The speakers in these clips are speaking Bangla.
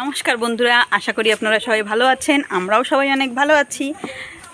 নমস্কার বন্ধুরা আশা করি আপনারা সবাই ভালো আছেন আমরাও সবাই অনেক ভালো আছি।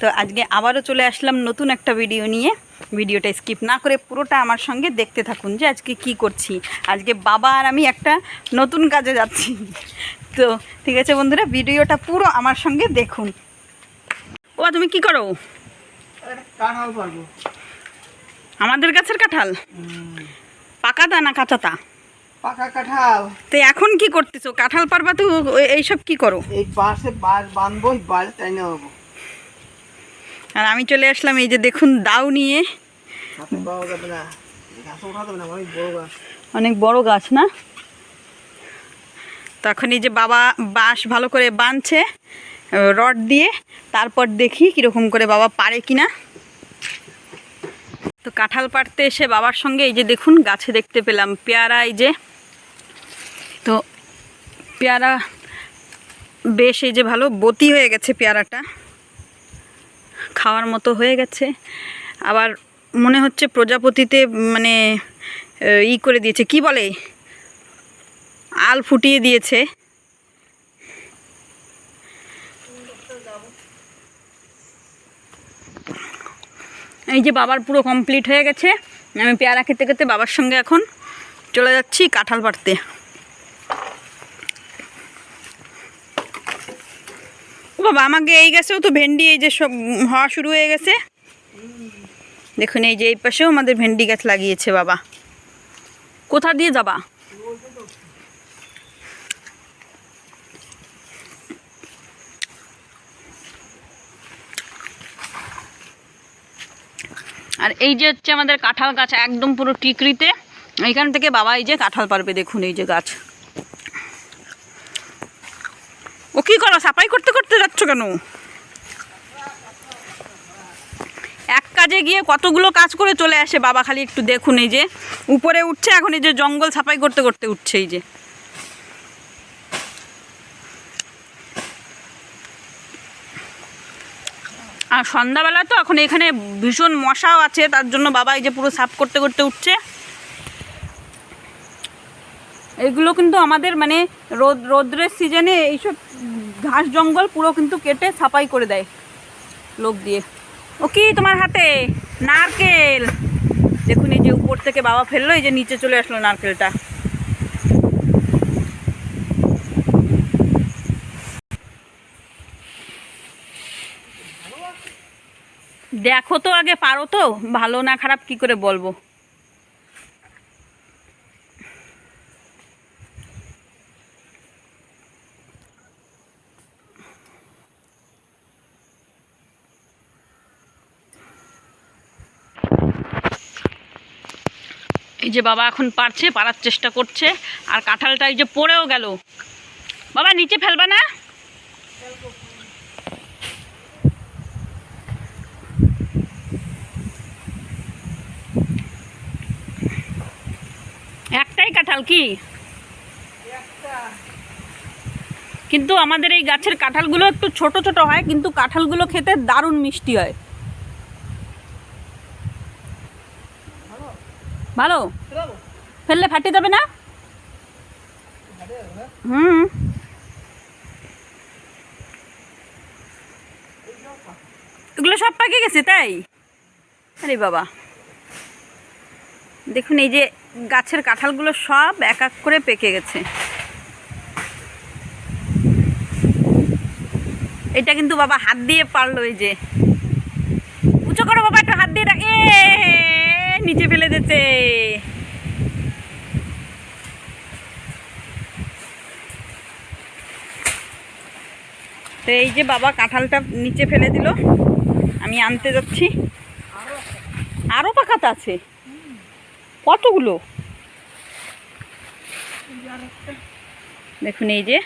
তো আজকে আবারও চলে আসলাম নতুন একটা ভিডিও নিয়ে। ভিডিওটা স্কিপ না করে পুরোটা আমার সঙ্গে দেখতে থাকুন যে আজকে কি করছি। আজকে বাবা আর আমি একটা নতুন কাজে যাচ্ছি। তো ঠিক আছে বন্ধুরা ভিডিওটা পুরো আমার সঙ্গে দেখুন। ও তুমি কি করো? আমাদের গাছের কাঁঠাল। পাকাতা না কাঁচাতা পাকা কাঁঠাল। তো এখন কি করতেছো? কাঁঠাল পারবা তো এইসব কি করো? এই বাসে বাস বাঁধবো বাস তাই নেব আর আমি চলে আসলাম এই যে দেখুন দাও নিয়ে। হবে অনেক বড় গাছ না? তখন এই যে বাবা বাঁশ ভালো করে বাঁধছে রড দিয়ে। তারপর দেখি কীরকম করে বাবা পারে কিনা। তো কাঁঠাল পাড়তে এসে বাবার সঙ্গে এই যে দেখুন গাছে দেখতে পেলাম পেয়ারা এই যে। তো পেয়ারা বেশ এই যে ভালো, বতি হয়ে গেছে পেয়ারাটা। খাওয়ার মতো হয়ে গেছে। আবার মনে হচ্ছে প্রজাপতিতে মানে ই করে দিয়েছে, কি বলে? আল ফুটিয়ে দিয়েছে। এই যে বাবার পুরো কমপ্লিট হয়ে গেছে। আমি পেয়ারা খেতে খেতে বাবার সঙ্গে এখন চলে যাচ্ছি কাঁঠাল পাড়তে। বাবা, আমাকে এই গাছেও তো ভেন্ডি, এই যে সব হওয়া শুরু হয়ে গেছে। দেখুন, এই যে এই পাশেও আমাদের ভেন্ডি গাছ লাগিয়েছে বাবা। কোথা দিয়ে যাবা? আর এই যে হচ্ছে আমাদের কাঁঠাল গাছ, একদম পুরো টিকরিতে। এইখান থেকে বাবা এই যে কাঁঠাল পারবে, দেখুন এই যে গাছ ও কি করো সাফাই করতে করতে যাচ্ছ কেন? এক কাজে গিয়ে কতগুলো কাজ করে চলে আসে বাবা, খালি একটু দেখুন এই যে। উপরে উঠছে, এখন এই যে জঙ্গল সাফাই করতে করতে উঠছে এই যে। আর সন্ধ্যাবেলা তো এখন এখানে ভীষণ মশাও আছে, তার জন্য বাবা এই যে পুরো সাফ করতে করতে উঠছে। এগুলো কিন্তু আমাদের মানে রোদ রোদ্রের সিজনে এইসব ঘাস জঙ্গল পুরো কিন্তু কেটে সাফাই করে দেয় লোক দিয়ে। ও কি তোমার হাতে? নারকেল। দেখুন এই যে উপর থেকে বাবা ফেলল, এই যে নিচে চলে আসলো নারকেলটা। দেখো তো আগে পারো তো, ভালো না খারাপ কি করে বলব? এই যে বাবা এখন পারছে, পারার চেষ্টা করছে, আর কাঁঠালটা এই যে পড়েও গেল। বাবা, নিচে ফেলবা না? একটাই কাঁঠাল কি? কিন্তু আমাদের এই গাছের কাঁঠালগুলো একটু ছোট ছোট হয়, কিন্তু কাঁঠালগুলো খেতে দারুণ মিষ্টি হয়। ভালো? ফেললে ফাটে যাবে না? হুম। এগুলো সব পাকে গেছে তাই? আরে বাবা। দেখুন, এই যে গাছের কাঁঠালগুলো সব এক এক করে পেকে গেছে। এটা কিন্তু বাবা হাত দিয়ে পারল এই যে। উঁচু করো বাবা, একটু হাত দিয়ে রাখ নিচে ফেলে দিতে তো এই যে বাবা কাঁঠালটা নিচে ফেলে দিল। আমি আনতে যাচ্ছি। আরও পাকাতে আছে। কতগুলো? দেখুন এই যে।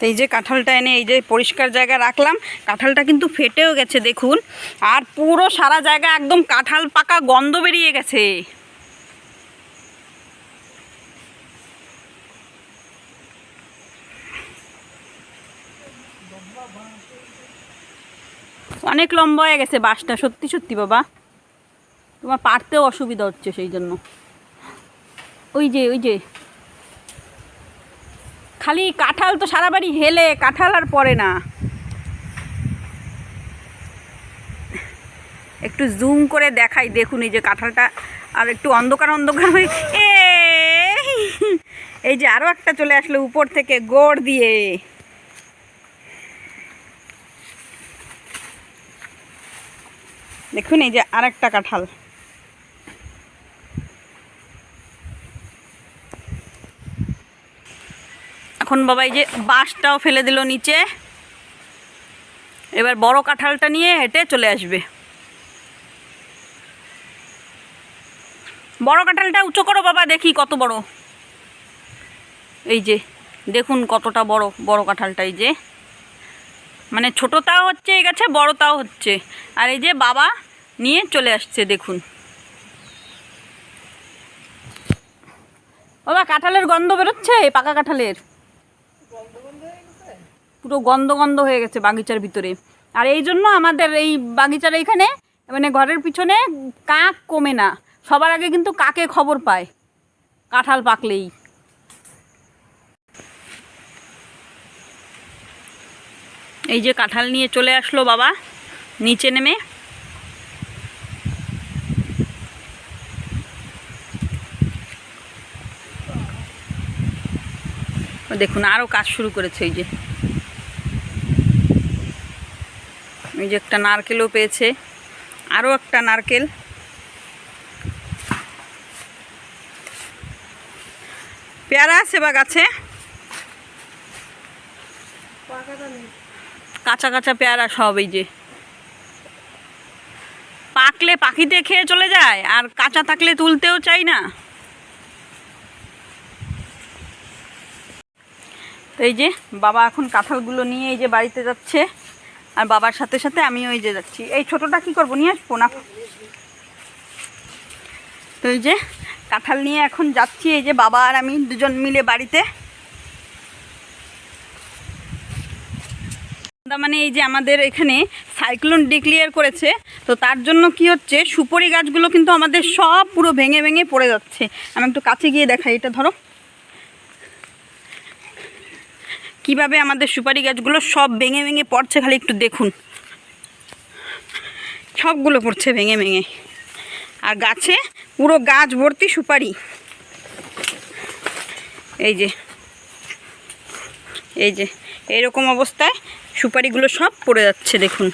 তো এই যে কাঁঠালটা এনে এই যে পরিষ্কার জায়গায় রাখলাম, কাঁঠালটা কিন্তু ফেটেও গেছে দেখুন। আর পুরো সারা জায়গা একদম কাঁঠাল পাকা গন্ধ বেরিয়ে গেছে। অনেক লম্বা হয়ে গেছে বাসটা, সত্যি সত্যি বাবা। তোমার পারতেও অসুবিধা হচ্ছে সেই জন্য। ওই যে ওই যে খালি কাঁঠাল তো সারা বাড়ি হেলে, কাঁঠাল আর পরে না। একটু জুম করে দেখাই, দেখুন এই যে কাঁঠালটা, আর একটু অন্ধকার অন্ধকার হয়ে এ এই যে আরও একটা চলে আসলো উপর থেকে, গোড় দিয়ে। দেখুন এই যে আর একটা কাঁঠাল। এখন বাবা এই যে বাঁশটাও ফেলে দিল নিচে। এবার বড় কাঁঠালটা নিয়ে হেঁটে চলে আসবে। বড় কাঁঠালটা উঁচু করো বাবা, দেখি কত বড়। এই যে, দেখুন কতটা বড় বড় কাঁঠালটা এই যে। মানে ছোটটাও হচ্ছে এই গাছে, বড়টাও হচ্ছে। আর এই যে বাবা নিয়ে চলে আসছে, দেখুন। বাবা, কাঁঠালের গন্ধ বেরোচ্ছে পাকা কাঁঠালের। পুরো গন্ধ গন্ধ হয়ে গেছে বাগিচার ভিতরে। আর এই জন্য আমাদের এই বাগিচার এইখানে মানে ঘরের পিছনে কাক কমে না। সবার আগে কিন্তু কাকে খবর পায়? কাঁঠাল পাকলেই। এই যে কাঁঠাল নিয়ে চলে আসলো বাবা, নিচে নেমে। দেখুন আরও কাজ শুরু করেছে এই যে। এই যে একটা নারকেলও পেয়েছে। আরও একটা নারকেল। পেয়ারা আছে বা গাছে? কাঁচা কাঁচা পেয়ারা সব এই যে। পাকলে পাখিতে খেয়ে চলে যায়, আর কাঁচা থাকলে তুলতেও চাই না। এই যে বাবা এখন কাঁঠালগুলো নিয়ে এই যে বাড়িতে যাচ্ছে। আর বাবার সাথে সাথে আমি ওই যে যাচ্ছি। এই ছোটোটা কি করব? নিয়ে আসব না? তো এই যে কাঁঠাল নিয়ে এখন যাচ্ছি। এই যে বাবা আর আমি দুজন মিলে বাড়িতে। মানে এই যে আমাদের এখানে সাইক্লোন ডিক্লিয়ার করেছে। তো তার জন্য কি হচ্ছে? সুপরি গাছগুলো কিন্তু আমাদের সব পুরো ভেঙে ভেঙে পড়ে যাচ্ছে। আমি একটু কাছে গিয়ে দেখাই। এটা ধরো। কীভাবে আমাদের সুপারি গাছগুলো সব ভেঙে ভেঙে পড়ছে খালি একটু দেখুন। সবগুলো পড়ছে ভেঙে ভেঙে। আর গাছে পুরো গাছ ভর্তি সুপারি। এই যে এই যে এইরকম অবস্থায় সুপারিগুলো সব পড়ে যাচ্ছে দেখুন।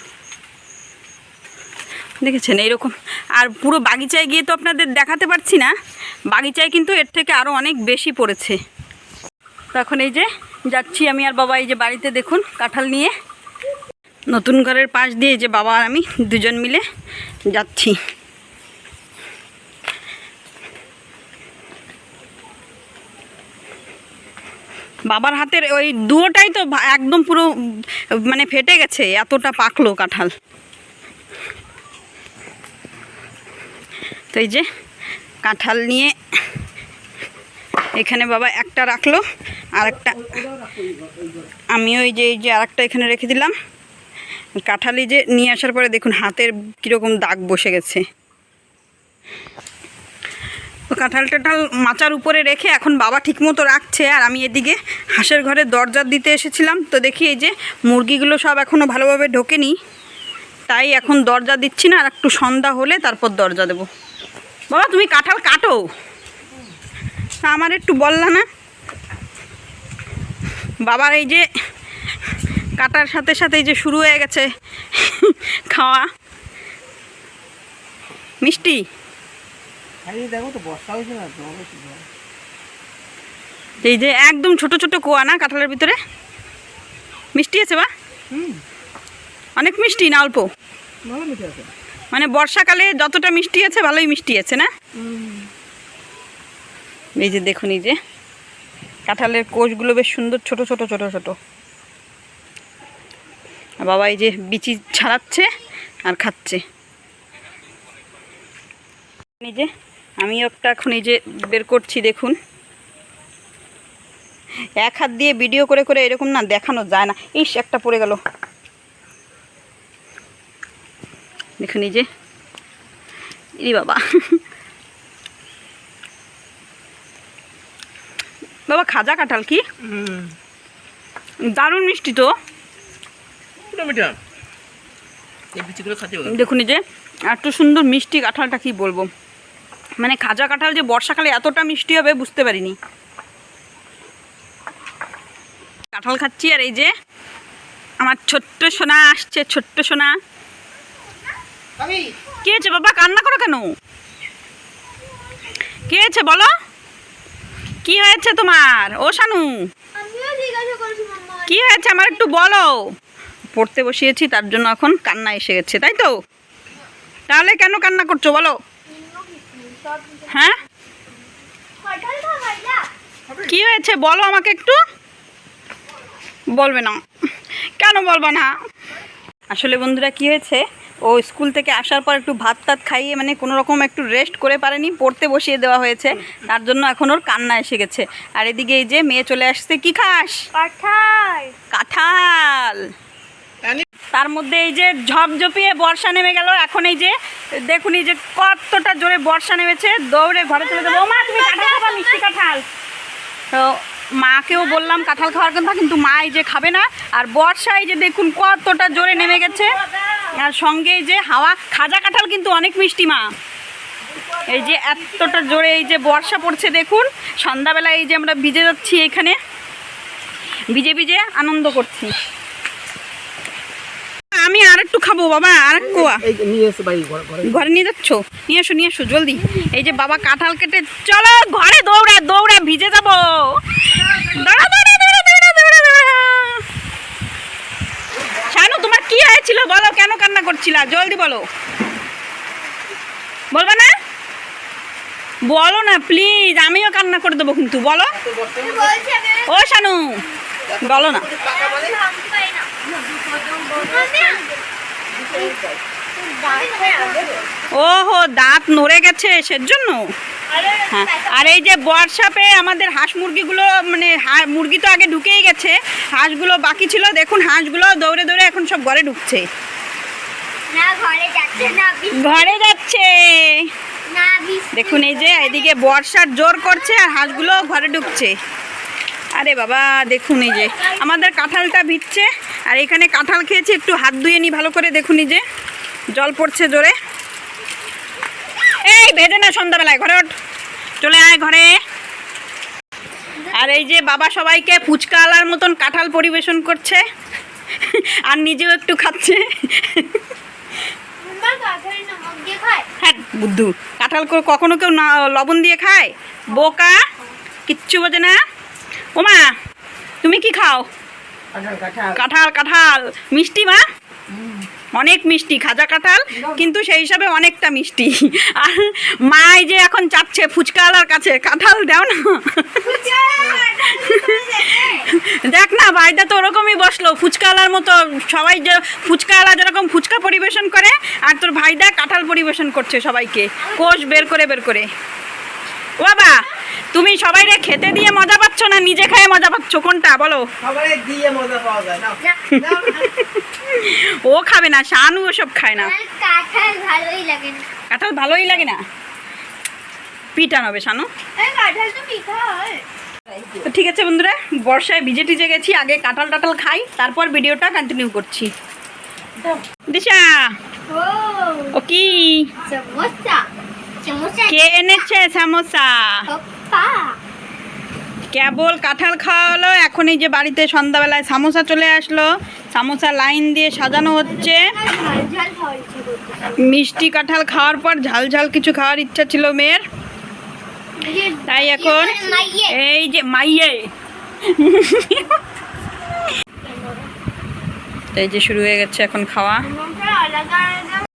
দেখেছেন? এইরকম। আর পুরো বাগিচায় গিয়ে তো আপনাদের দেখাতে পারছি না। বাগিচায় কিন্তু এর থেকে আরও অনেক বেশি পড়েছে। তো এখন এই যে যাচ্ছি আমি আর বাবা এই যে বাড়িতে দেখুন, কাঁঠাল নিয়ে। নতুন ঘরের পাশ দিয়ে যে বাবা আর আমি দুজন মিলে যাচ্ছি। বাবার হাতের ওই দুয়োটাই তো একদম পুরো মানে ফেটে গেছে, এতটা পাকলো কাঁঠাল। তো এই যে কাঁঠাল নিয়ে এখানে বাবা একটা রাখল আর একটা আমিও এই যে এই যে আরেকটা এখানে রেখে দিলাম। কাঁঠালি যে নিয়ে আসার পরে দেখুন হাতের কীরকম দাগ বসে গেছে। তো কাঁঠাল টাঠাল মাচার উপরে রেখে এখন বাবা ঠিকমতো রাখছে, আর আমি এদিকে হাঁসের ঘরে দরজা দিতে এসেছিলাম। তো দেখি এই যে মুরগিগুলো সব এখনও ভালোভাবে ঢোকেনি। তাই এখন দরজা দিচ্ছি না, আর একটু সন্ধ্যা হলে তারপর দরজা দেবো। বাবা, তুমি কাঁঠাল কাটো? তা আমার একটু বললা না বাবার এই যে কাটার সাথে সাথে এই যে শুরু হয়ে গেছে খাওয়া। মিষ্টি? এই যে একদম ছোট ছোট কোয়া না কাঁঠালের ভিতরে? মিষ্টি আছে বা? অনেক মিষ্টি না অল্প? মানে বর্ষাকালে যতটা মিষ্টি আছে ভালোই মিষ্টি আছে না? এই যে দেখুন, এই যে কাঁঠালের কোষগুলো বেশ সুন্দর ছোট ছোট ছোট ছোট। বাবা এই যে বিচি ছাড়াচ্ছে আর খাচ্ছে। এই যে আমি একটা এখন এই যে বের করছি, দেখুন। এক হাত দিয়ে ভিডিও করে করে এরকম না দেখানো যায় না। ইস, একটা পড়ে গেল। দেখুন, এই যে বাবা। বাবা খাজা কাঁঠাল কি? দারুণ মিষ্টি তো। পুরো মিঠা এই বিচিগুলো খাতে হবে। দেখুন যে এত সুন্দর মিষ্টি কাঁঠালটা কি বলব। মানে খাজা কাঁঠাল যে বর্ষাকালে এতটা মিষ্টি হবে বুঝতে পারিনি। কাঁঠাল খাচ্ছি আর এই যে আমার ছোট্ট সোনা আসছে ছোট্ট সোনা। কি হয়েছে বাবা? কান্না করো কেন? কি হয়েছে বলো? কি হয়েছে তোমার? ও শানু। কি হয়েছে? আমার একটু বলো। পড়তে বসিয়েছি তার জন্য এখন কান্না এসে গেছে তাই তো? তাহলে কেন কান্না করছ বলো? হ্যাঁ? কি হয়েছে? বলো আমাকে একটু। বলবে না। কেন বলব না? আসলে বন্ধুরা কি হয়েছে? ও স্কুল থেকে আসার পর একটু ভাত টাত খাইয়ে মানে কোনো রকম একটু রেস্ট করে পারেনি পড়তে বসিয়ে দেওয়া হয়েছে। তার জন্য এখন ওর কান্না এসে গেছে। আর এদিকে এই যে মেয়ে চলে আসছে কি খাস? কাঁঠাল। কাঁঠাল। তার মধ্যে এই যে ঝপঝপিয়ে বর্ষা নেমে গেল। এখন এই যে দেখুন এই যে কতটা জোরে বর্ষা নেমেছে। দৌড়ে ঘরে চলে যাব। মা তুমি কাঁঠাল খাবা মিষ্টি কাঁঠাল। তো মাকেও বললাম কাঁঠাল খাওয়ার কথা, কিন্তু মা এই যে খাবে না। আর বর্ষায় যে দেখুন কতটা জোরে নেমে গেছে। আর সঙ্গে যে হাওয়া, খাজা কাঁঠাল কিন্তু অনেক মিষ্টি, মা। এই যে এতটা জোরে এই যে বর্ষা পড়ছে, দেখুন। সন্ধ্যাবেলায় এই যে আমরা ভিজে যাচ্ছি এখানে। ভিজে ভিজে আনন্দ করছি। আমি আর একটু খাব বাবা আর এক কোয়া। এই যে নিয়ে এসে বাড়ি ঘরে নিয়ে যাচ্ছ? নিয়ে এসো নিয়ে এসো জলদি। এই যে বাবা কাঁঠাল কেটে চলো ঘরে দৌড়া দৌড়া ভিজে যাব। দৌড়া, দৌড়া, দৌড়া, দৌড়া, দৌড়া, দৌড়া। শানু তোমার কি হয়েছিল? বলো কেন কান্না করছিলা? জলদি বলো। বলবে না? বলো না প্লিজ আমিও কান্না করে দেবো কিন্তু বলো। ও শানু বলো না। ওহো দাঁত নড়ে গেছে সেজন্য? হ্যাঁ আর এই যে বর্ষা পেয়ে আমাদের হাঁস মুরগিগুলো মানে মুরগি তো আগে ঢুকেই গেছে হাঁসগুলো বাকি ছিল দেখুন হাঁসগুলো দৌড়ে দৌড়ে এখন সব ঘরে ঢুকছে। ঘরে যাচ্ছে দেখুন এই যে এদিকে বর্ষার জোর করছে আর হাঁসগুলো ঘরে ঢুকছে। আরে বাবা দেখুন এই যে আমাদের কাঁঠালটা ভিজছে। আর এখানে কাঁঠাল খেয়েছি একটু হাত ধুয়ে নি ভালো করে দেখুন যে। জল পড়ছে জোরে। এই ভেজে না সন্ধ্যাবেলায় ঘরে ওঠ। চলে আয় ঘরে। আর এই যে বাবা সবাইকে ফুচকা আলার মতন কাঁঠাল পরিবেশন করছে আর নিজেও একটু খাচ্ছে। হ্যাঁ বুদ্ধু কাঁঠাল কখনো কেউ না লবণ দিয়ে খায়? বোকা কিচ্ছু বোঝে না। ওমা তুমি কি খাও? কাঁঠাল কাঁঠাল। মিষ্টি মা? অনেক মিষ্টি খাজা কাঁঠাল কিন্তু সেই হিসাবে অনেকটা মিষ্টি। আর মা এই যে এখন চাচ্ছে ফুচকাওয়ালার কাছে কাঁঠাল দাও না। দেখ না ভাইটা তো ওরকমই বসল। ফুচকাওয়ালার মতো সবাই যে ফুচকাওয়ালা যেরকম ফুচকা পরিবেশন করে আর তোর ভাইদা কাঁঠাল পরিবেশন করছে সবাইকে। কোষ বের করে বের করে। ও বাবা তুমি সবাইরে খেতে দিয়ে মজা না নিজে খেয়ে মজা পাচ্ছ? কোনটা? বলো। দিয়ে মজা পাওয়া যায় না। ও খাবে না শানু ওসব খায় না। কাঁঠাল ভালোই লাগে না। কাঁঠাল ভালোই লাগে না? পিটান হবে শানু। কাঁঠাল তো মিঠা হয়। তো ঠিক আছে বন্ধুরা বর্ষায় ভিজে টিজে গেছি আগে কাঁঠাল টাটাল খাই তারপর ভিডিওটা কন্টিনিউ করছি। দিশা ও। কি? কে এনেছে সামোসা? কেবল কাঁঠাল খাওয়া হলো এখন এই যে বাড়িতে সন্ধ্যাবেলায় সামোসা চলে আসলো। সামোসা লাইন দিয়ে সাজানো হচ্ছে। মিষ্টি কাঁঠাল খাওয়ার পর ঝাল ঝাল কিছু খাওয়ার ইচ্ছা ছিল মেয়ের। তাই এখন এই যে মাইয়ে। এই যে শুরু হয়ে গেছে এখন খাওয়া।